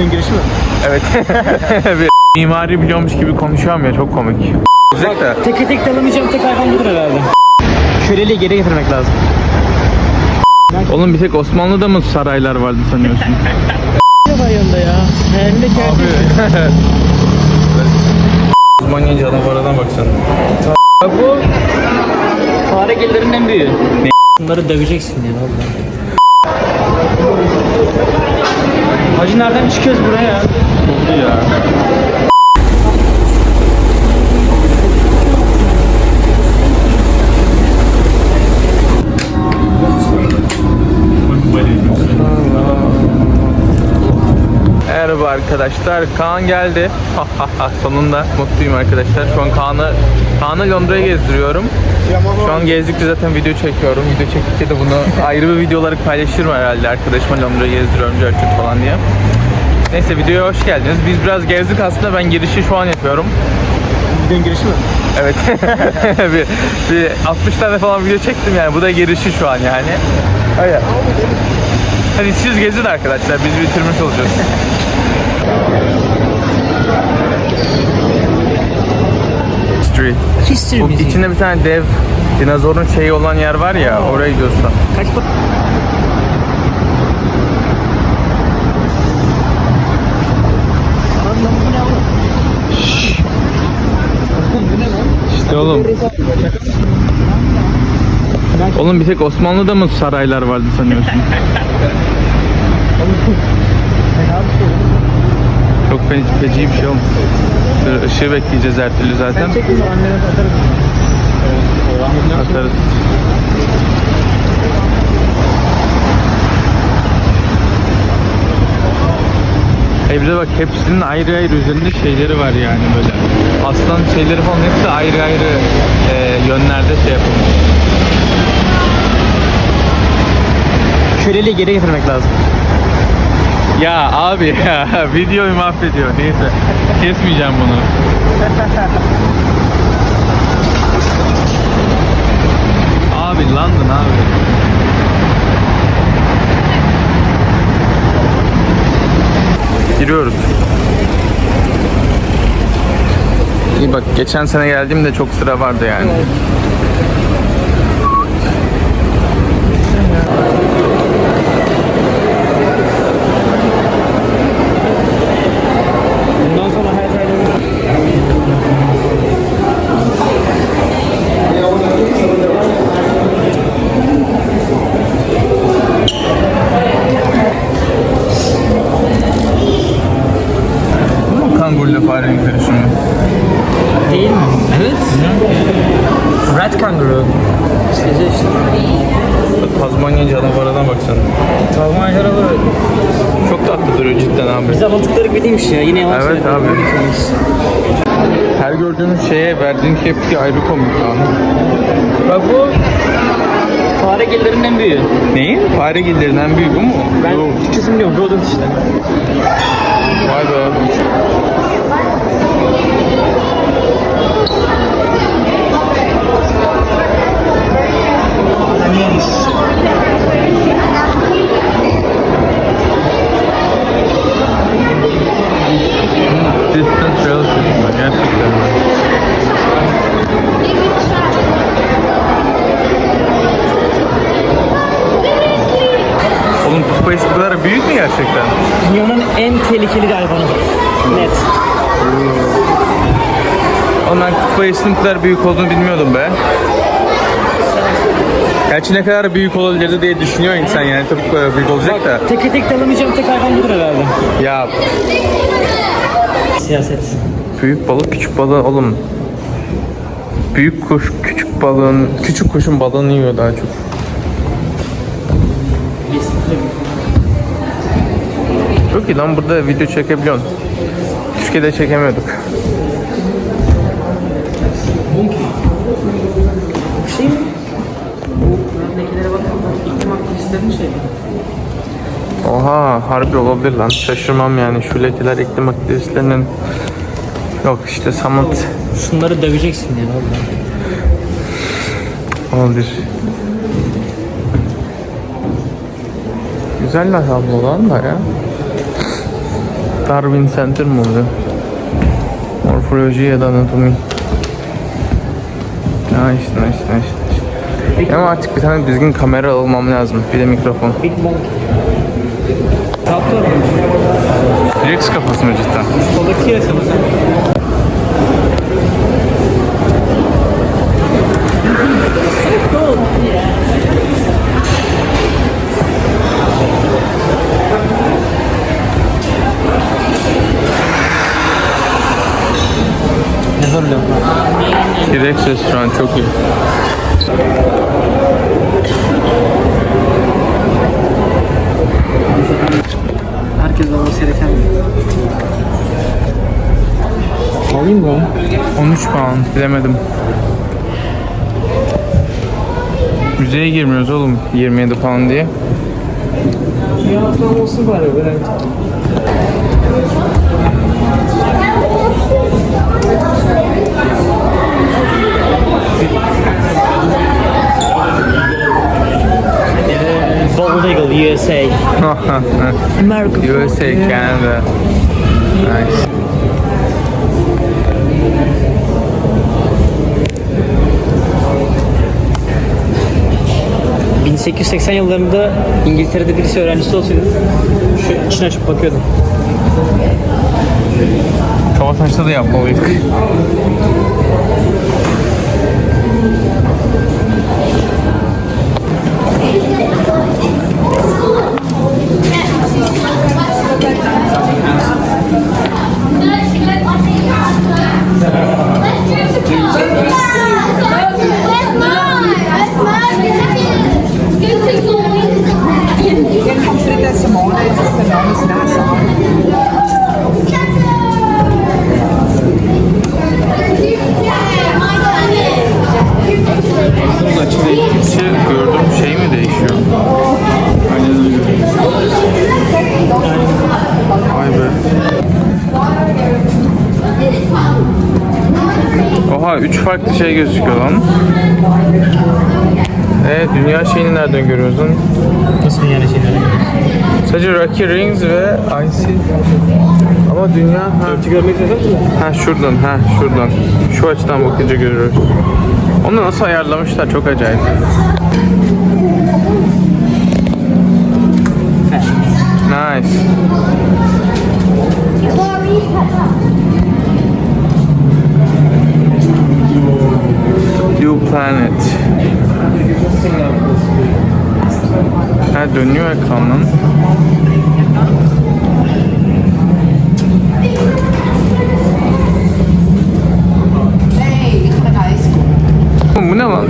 Videonun girişi mi? Evet. mimari biliyormuş gibi konuşuyorum ya çok komik. Güzel de. Tek tek alamayacağım tek hayvan budur herhalde. Köleliği geri getirmek lazım. Oğlum bir tek Osmanlı'da mı saraylar vardı sanıyorsun? Ne var yanında ya? Hem de Abi. Osmanlı canavarına baksana. Bu fare gillerin en büyüğü. Bunları döveceksin ya valla. Hacı nereden çıkıyoruz buraya? Oldu ya. Merhaba arkadaşlar. Kaan geldi. Sonunda mutluyum arkadaşlar. Şu an Kaan'ı Kaan'ı Londra'ya gezdiriyorum. Şu an gezdikçe zaten video çekiyorum. Video çektikçe de bunu ayrı bir video olarak paylaşırım herhalde arkadaşıma Londra'ya gezdiriyorum Cerçut falan diye. Neyse videoya hoş geldiniz. Biz biraz gezdik aslında ben girişi şu an yapıyorum. Videonun girişi mi? Evet. bir, bir 60 tane falan video çektim yani. Bu da girişi şu an yani. Öyle. Hadi siz gezin arkadaşlar. Biz bitirmiş olacağız. Street. History Bu Museum. içinde bir tane dev dinozorun şeyi olan yer var ya oraya gidiyorsun. Kaç bak. İşte oğlum. Oğlum bir tek Osmanlı'da mı saraylar vardı sanıyorsun? Çok fe- feci bir şey oğlum. Dur, ışığı bekleyeceğiz her türlü zaten. Çek bunu annene atarım. Atarız. Evde bak hepsinin ayrı ayrı üzerinde şeyleri var yani böyle. Aslan şeyleri falan hepsi ayrı ayrı e, yönlerde şey yapılmış. Köleliği geri getirmek lazım. Ya abi ya videoyu mahvediyor neyse. Kesmeyeceğim bunu. abi London abi. Giriyoruz. İyi bak geçen sene geldiğimde çok sıra vardı yani. Red kangaroo. İşte işte. Tazmanya canavarına baksana. Tavman canavarı. Çok tatlı duruyor cidden abi. Biz avladıkları gibi değilmiş ya. Yine yalan Evet söylüyorum. abi. Her gördüğünüz şeye verdiğin tepki ayrı komik abi. Bak bu fare gillerin en büyüğü. Neyin? Fare gillerinden büyük bu mu? Ben Yok. Türkçesini biliyorum. Rodent işte. Vay be. Distant relative mi? Gerçekten mi? Oğlum Space bu kadar büyük mü gerçekten? Dünyanın en tehlikeli hayvanı. Net. Oğlum ben kutup ayısının bu kadar büyük olduğunu bilmiyordum be. Gerçi ne kadar büyük olabilirdi diye düşünüyor insan yani tabii bu kadar büyük olacak da. Tek tek alamayacağım tek hayvan budur herhalde. Ya Siyaset. büyük balık küçük balığı oğlum. Büyük kuş küçük balığın, küçük kuşun balığını yiyor daha çok. Çok iyi lan burada video çekebiliyorsun. Türkiye'de çekemiyorduk. Aktivistlerinin şey. Oha harbi olabilir lan. Şaşırmam yani. Şu lekeler iklim aktivistlerinin Yok işte Samut Şunları döveceksin ya valla. olabilir. Güzeller tablolar da ya. Darwin Center mi oluyor? Morfoloji ya da anatomi. İşte işte. işte. Ama artık bir tane düzgün kamera almam lazım. Bir de mikrofon. Rex kafası mı cidden? Soldaki. Ne zorluyor? T-Rex restoran çok iyi. Mı? 13 pound bilemedim. Müzeye girmiyoruz oğlum 27 pound diye. Ya olsun bari böyle. Bald Eagle USA. America. USA, Canada. Nice. 1880 yıllarında İngiltere'de bir lise öğrencisi olsaydım şu içine açıp bakıyordum. Kavataş'ta da yapmalıydık. Simone snart. Bunun gördüğüm şey mi değişiyor? Aynen öyle. Oha 3 farklı şey gözüküyor lan. E dünya şeyini nereden görüyoruz lan? Nasıl yani şeyleri? Sadece Rocky Rings ve IC. Ama dünya ha. Ölçü görmek mi? Ha şuradan, ha şuradan. Şu açıdan bakınca görüyoruz. Onu nasıl ayarlamışlar çok acayip. Nice. Ha dönüyor ekranın. Bu ne lan?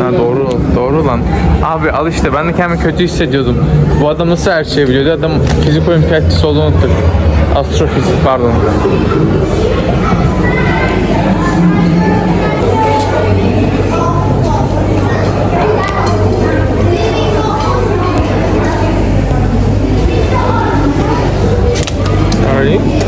Ha doğru, doğru lan. Abi al işte ben de kendimi kötü hissediyordum. Bu adam nasıl her şeyi biliyordu? Adam fizik olimpiyatçısı olduğunu unuttuk. Astrofizik pardon. think.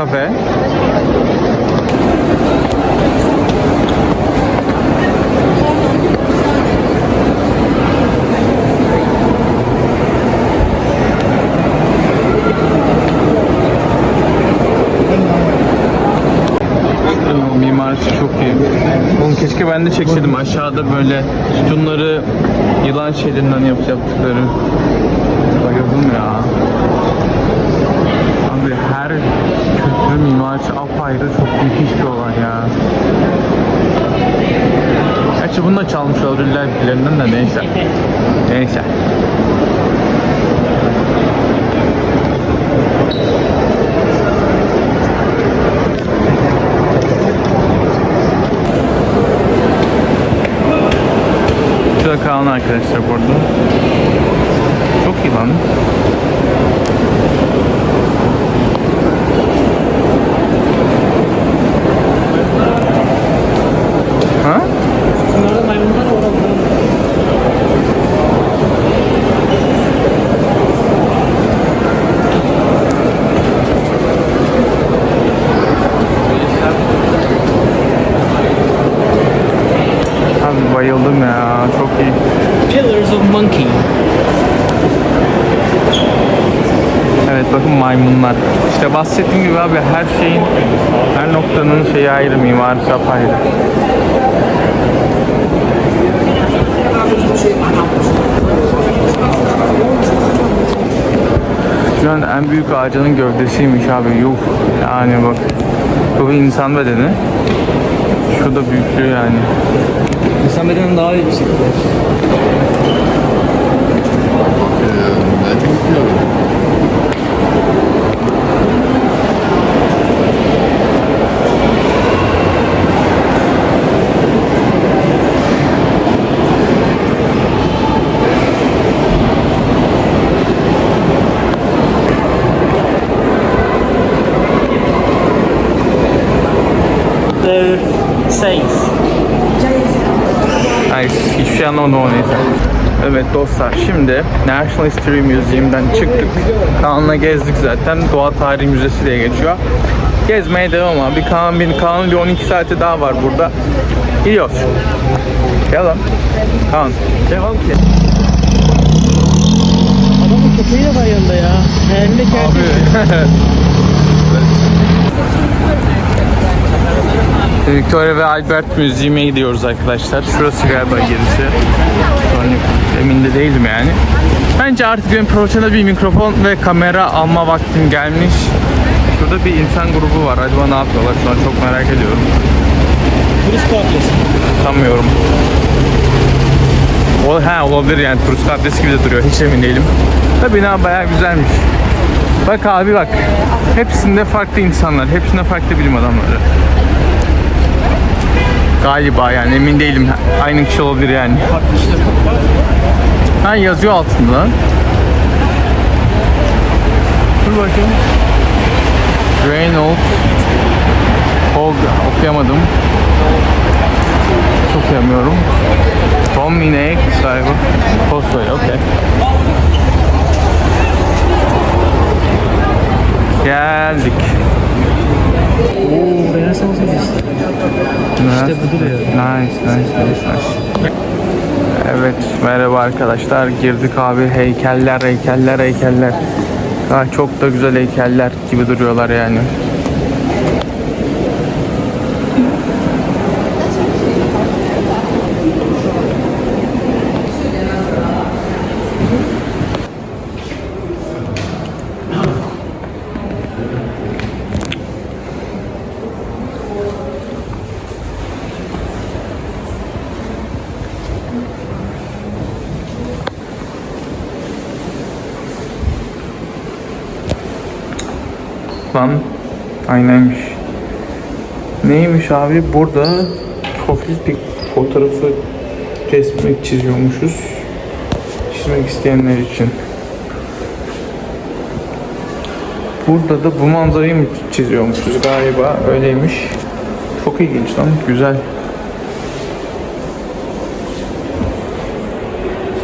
Kafe. Mimarisi çok iyi. Oğlum keşke ben de çekseydim aşağıda böyle sütunları yılan şeridinden yap yaptıkları. Bayıldım ya. Abi her kültür mimarisi apayrı çok müthiş bir olay ya. Gerçi bunu da çalmış olabilirler birilerinden de neyse. Neyse. Şurada kalan arkadaşlar burada. Çok iyi lan. Ha? Bunlarda maymunlar var orada. Abi bayıldım ya. Çok iyi. Pillars of Monkey. Evet bakın maymunlar. İşte bahsettiğim gibi abi her şeyin, her noktanın şeyi ayrı, mimarisi apayrı. Şu an en büyük ağacının gövdesiymiş abi. Yuh. Yani bak. Bu bir insan bedeni. Şurada büyüklüğü yani. İnsan bedeninden daha yüksek. They're safe. Ay hiçbir şey anlamadım ama neyse. Evet dostlar şimdi National History Museum'dan çıktık. Kaan'la gezdik zaten. Doğa Tarihi Müzesi diye geçiyor. Gezmeye devam abi. Kaan, bir, Kaan'ın bir 12 saati daha var burada. Gidiyoruz. Yalan. Kaan. Devam ki. Adamın köpeği de var yanında ya. Elinde kertenkele. Victoria ve Albert Müziği'ne gidiyoruz arkadaşlar. Şurası galiba gerisi. An emin de değilim yani. Bence artık benim profesyonel bir mikrofon ve kamera alma vaktim gelmiş. Şurada bir insan grubu var. Acaba ne yapıyorlar şu an çok merak ediyorum. Turist kafesi. Sanmıyorum. O, ha olabilir yani turist kafesi gibi de duruyor. Hiç emin değilim. Da bina bayağı güzelmiş. Bak abi bak. Hepsinde farklı insanlar. Hepsinde farklı bilim adamları. Galiba yani emin değilim. Aynı kişi olabilir yani. Ha yazıyor altında. Dur bakayım. Reynolds. Hog okuyamadım. Çok okuyamıyorum. Dominic sahibi. Postway, okey. Geldik. Oo, Rönesans müzesi. İşte budur ya. Nice, nice, nice, nice. Merhaba arkadaşlar. Girdik abi heykeller, heykeller, heykeller. Ha, çok da güzel heykeller gibi duruyorlar yani. Lan aynaymış. Neymiş abi? Burada profil bir fotoğrafı resmi çiziyormuşuz. Çizmek isteyenler için. Burada da bu manzarayı mı çiziyormuşuz galiba öyleymiş. Çok ilginç lan güzel.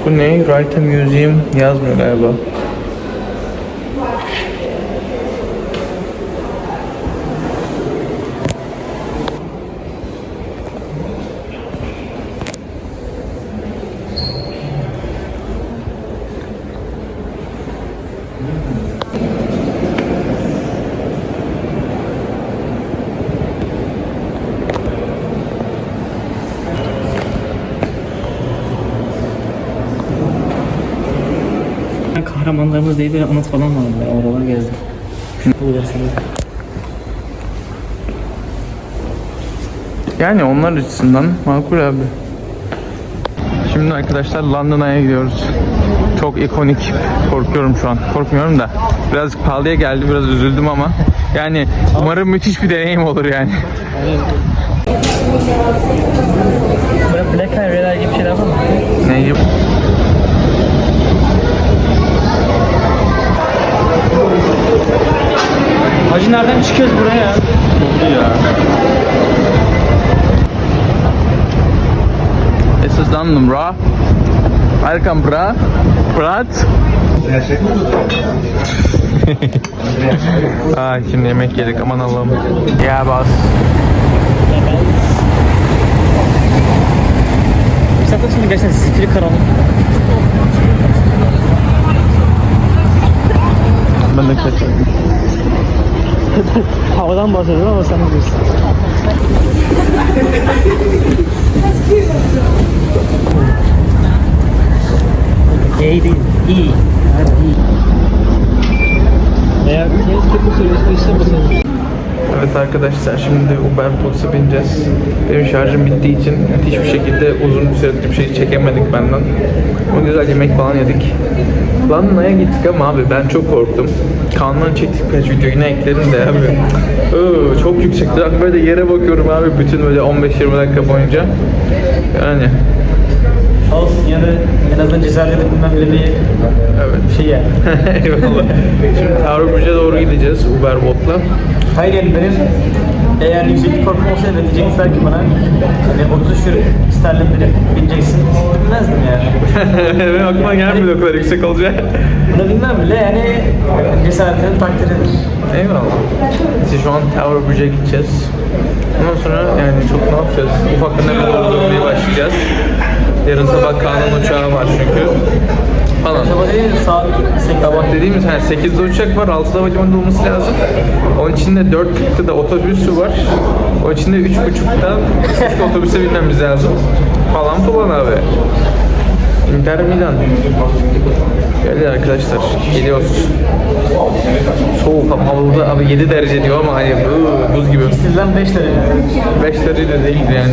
Bu ne? Write a Museum yazmıyor galiba. Kahramanlarımız diye bir anıt falan vardı. ya, Oraları gezdim. Yani onlar açısından makul abi. Şimdi arkadaşlar London'a gidiyoruz. Çok ikonik. Korkuyorum şu an. Korkmuyorum da. Birazcık pahalıya geldi. Biraz üzüldüm ama. Yani umarım müthiş bir deneyim olur yani. Böyle Black Highway'ler gibi şeyler var mı? Neyi? Hacı nereden çıkıyoruz buraya? Oldu ya. This is London, bro. Welcome, bro. Brat. Aa, şimdi yemek yedik aman Allah'ım. Ya bas. Zaten şimdi gerçekten zifiri karanlık. Ben de kaçıyorum. Havadan bahsediyorum ama sen değil. Yani iyi. Eğer ülkeniz kötü söylüyorsa işte basalım. Evet arkadaşlar şimdi Uber Pots'a bineceğiz. Benim şarjım bittiği için hiçbir şekilde uzun bir süredir bir şey çekemedik benden. O güzel yemek falan yedik. London'a gittik ama abi ben çok korktum. Kandan çektik birkaç video yine eklerim de abi. Oo, çok yüksekti. Ben böyle yere bakıyorum abi bütün böyle 15-20 dakika boyunca. Yani Olsun ya da en azından cesaret edip bilmem bile bir evet. şey yani. Eyvallah. Şimdi Bridge'e doğru gideceğiz Uber Bot'la. Hayır yani benim eğer yükseklik korkum olsaydı diyecekler ki bana hani 30 şu sterlinleri bineceksin. Bilmezdim yani. Benim aklıma gelmedi o kadar yüksek olacak. Bunu bilmem bile yani cesaretinin takdiridir. Eyvallah. Biz şu an Tower Bridge'e gideceğiz. Ondan sonra yani çok ne yapacağız? Ufaktan hemen doğru dönmeye başlayacağız. Yarın sabah Kaan'ın uçağı var çünkü. Falan. Sabah değil saat 8. Sabah dediğimiz hani 8'de uçak var, 6'da havalimanında olması lazım. Onun içinde 4.40'da da otobüsü var. O içinde 3.30'da başka otobüse binmemiz lazım. Falan falan abi. Inter Milan. Geldi arkadaşlar. Geliyoruz. Soğuk ama burada abi 7 derece diyor ama hani ıı, buz gibi. Sizden 5 derece. 5 derece de değil yani.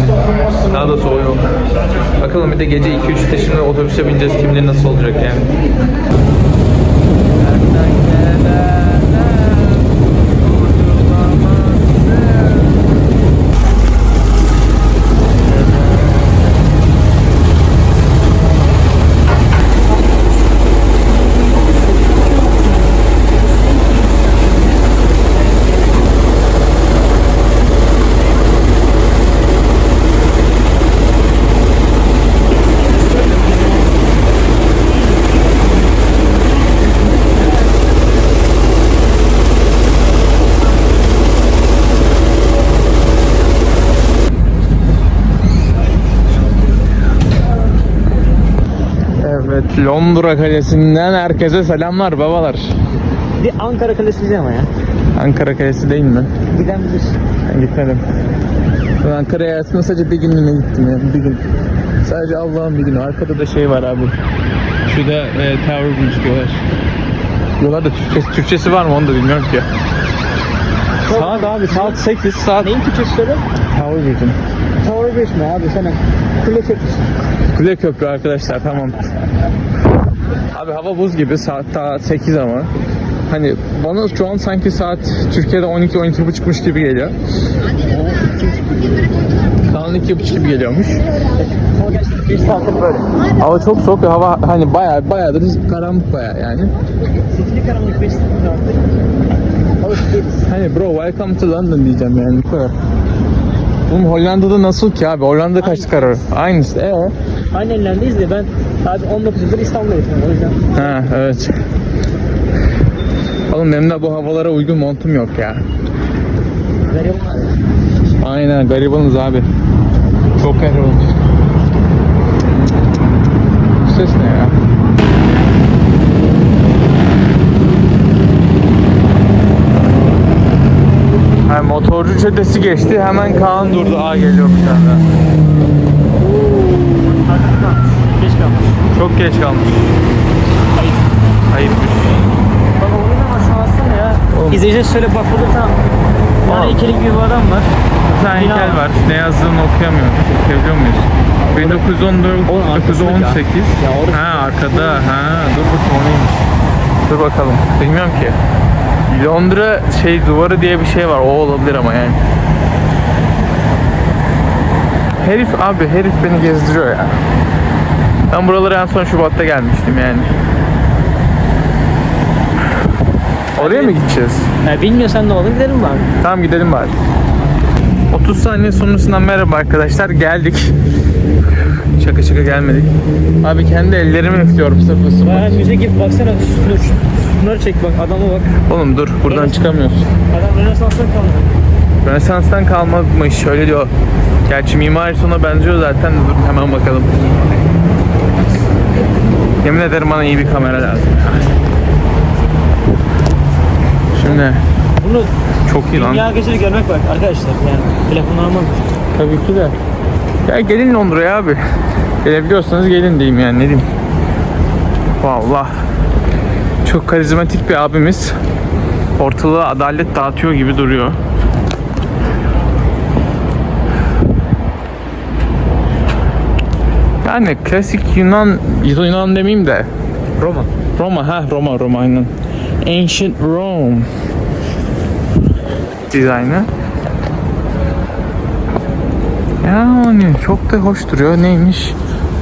Daha da soğuyor. Bakalım bir de gece 2-3'te şimdi otobüse bineceğiz. Kim nasıl olacak yani. Evet Londra Kalesi'nden herkese selamlar babalar. Bir Ankara Kalesi diyeceğim ama ya. Ankara Kalesi değil mi? Giden bilir. Ben gitmedim. Ben Ankara'ya hayatımda sadece bir günlüğüne gittim yani bir gün. Sadece Allah'ın bir günü. Arkada da şey var abi. Şurada e, Tower Bridge diyorlar. Diyorlar da Türkçesi, Türkçesi var mı onu da bilmiyorum ki. Saat abi saat 8 saat Neyin Türkçesi söyle? Tower Bridge'in. Mi abi sana? Kule çekmiş. Kule Köprü arkadaşlar tamam. Abi hava buz gibi saat daha 8 ama. Hani bana şu an sanki saat Türkiye'de 12 12 buçukmuş gibi geliyor. An 12 buçuk gibi geliyormuş. Bir saattir böyle. Hava çok soğuk ve hava hani bayağı bayağıdır karanlık bayağı yani. Zifiri karanlık 5 saattir. Hani bro welcome to London diyeceğim yani bu kadar. Oğlum Hollanda'da nasıl ki abi? Hollanda'da kaçtı karar? Aynısı. E o. Aynı ellerdeyiz de ben abi 19 yıldır İstanbul'da yaşıyorum o yüzden. Ha evet. Oğlum benim de bu havalara uygun montum yok ya. Garip. Aynen garibanız abi. Çok garibanız. Bu ses ne ya? Ha, motorcu çetesi geçti hemen Kaan durdu. Aa geliyor bir tane. Geç kalmış. Çok geç kalmış. Ayıpmış. İzleyiciye söyle bak burada tam. Aa. Bana ikilik bir adam var. Bir tane Bina heykel var. Ne yazdığını okuyamıyorum. Okuyabiliyor muyuz? 1914, Oğlum arkasında 1918. ya. Ya orası- ha arkada. Ha dur bakayım o neymiş. Dur bakalım. Bilmiyorum ki. Londra şey duvarı diye bir şey var. O olabilir ama yani. Herif abi herif beni gezdiriyor ya. Ben buralara en son Şubat'ta gelmiştim yani. Oraya mı gideceğiz? Ya bilmiyorsan ne olur gidelim bari. Tamam gidelim bari. 30 saniye sonrasından merhaba arkadaşlar geldik. Şaka şaka gelmedik. Abi kendi ellerimi üflüyorum sırf ısınmak müze gibi baksana sütunları, sütunları çek bak adama bak. Oğlum dur buradan çıkamıyoruz. Adam Rönesans'tan kaldı. Rönesans'tan kalmamış öyle diyor. Gerçi mimarisi ona benziyor zaten dur hemen bakalım. Yemin ederim bana iyi bir kamera lazım. Şimdi Bunu çok iyi lan. dünya gözüyle görmek var arkadaşlar yani. Telefonla almam. Tabii ki de. Ya gelin Londra'ya abi. Gelebiliyorsanız gelin diyeyim yani ne diyeyim. Vallahi. Çok karizmatik bir abimiz. Ortalığa adalet dağıtıyor gibi duruyor. Yani klasik Yunan, Yunan demeyeyim de Roma. Roma ha Roma Roma aynen. Ancient Rome dizaynı. Yani çok da hoş duruyor. Neymiş?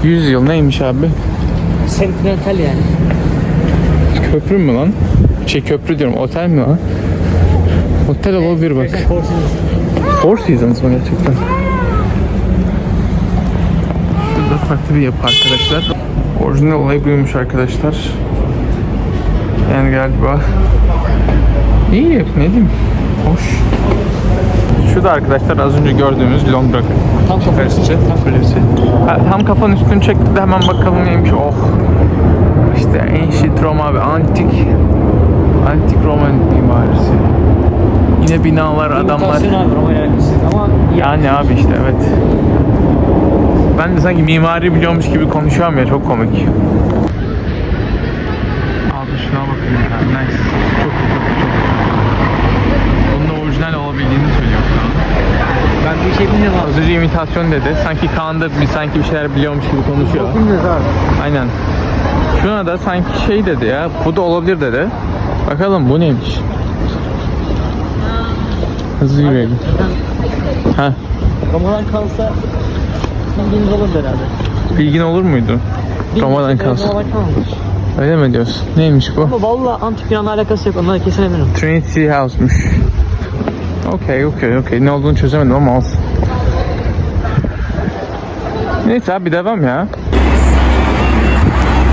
100 yıl neymiş abi? Sentimental yani. Köprü mü lan? Şey köprü diyorum. Otel mi lan? Otel olabilir bak. Four Seasons. Mı gerçekten? Şurada farklı bir yapı arkadaşlar. Orijinal olay buymuş arkadaşlar. Yani galiba iyi ne diyeyim hoş. Şu da arkadaşlar az önce gördüğümüz Londra Tam kafanın üstüne çek, tam. Kulesi. Ha, tam kafanın üstünü çekti de hemen bakalım neymiş. Oh. İşte Ancient Roma abi. Antik Antik Roman mimarisi. Yine binalar, adamlar. Abi Roma ama Yani abi işte evet. Ben de sanki mimari biliyormuş gibi konuşuyorum ya çok komik. Abi şuna bakın ya. Nice. Çok çok çok. Bunun da orijinal olabildiğini söylüyor Kaan. ben bir şey bilmiyorum abi. Az önce imitasyon dedi. Sanki Kaan da bir, sanki bir şeyler biliyormuş gibi konuşuyor. Bilmiyoruz abi. Aynen. Şuna da sanki şey dedi ya. Bu da olabilir dedi. Bakalım bu neymiş? Hızlı yürüyelim. Ha, Roma'dan kalsa bildiğimiz olur herhalde. bilgin olur muydu? Roma'dan kalsın. Roma'dan kalmış. Öyle mi diyorsun? Neymiş bu? Ama valla antik Yunan'la alakası yok. Onlara kesin eminim. Trinity House'muş. Okey, okey, okey. Ne olduğunu çözemedim ama olsun. Neyse abi devam ya.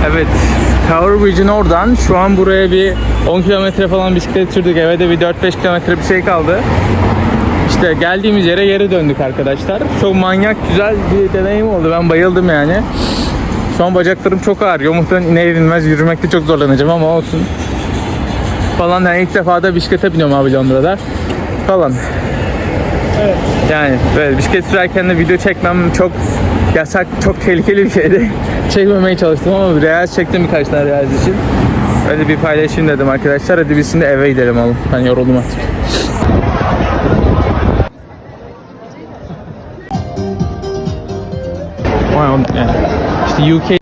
Evet, Tower Bridge'in oradan şu an buraya bir 10 kilometre falan bisiklet sürdük. Eve de bir 4-5 kilometre bir şey kaldı. İşte geldiğimiz yere geri döndük arkadaşlar. Çok manyak güzel bir deneyim oldu. Ben bayıldım yani. Şu an bacaklarım çok ağrıyor. Muhtemelen iner inmez yürümekte çok zorlanacağım ama olsun falan. Yani ilk defa da bisiklete biniyorum abi Londra'da falan. Evet. Yani böyle bisiklet sürerken de video çekmem çok yasak, çok tehlikeli bir şeydi. Çekmemeye çalıştım ama reels çektim birkaç tane reels için. Öyle bir paylaşayım dedim arkadaşlar. Hadi biz şimdi eve gidelim oğlum. Ben yoruldum artık. İşte UK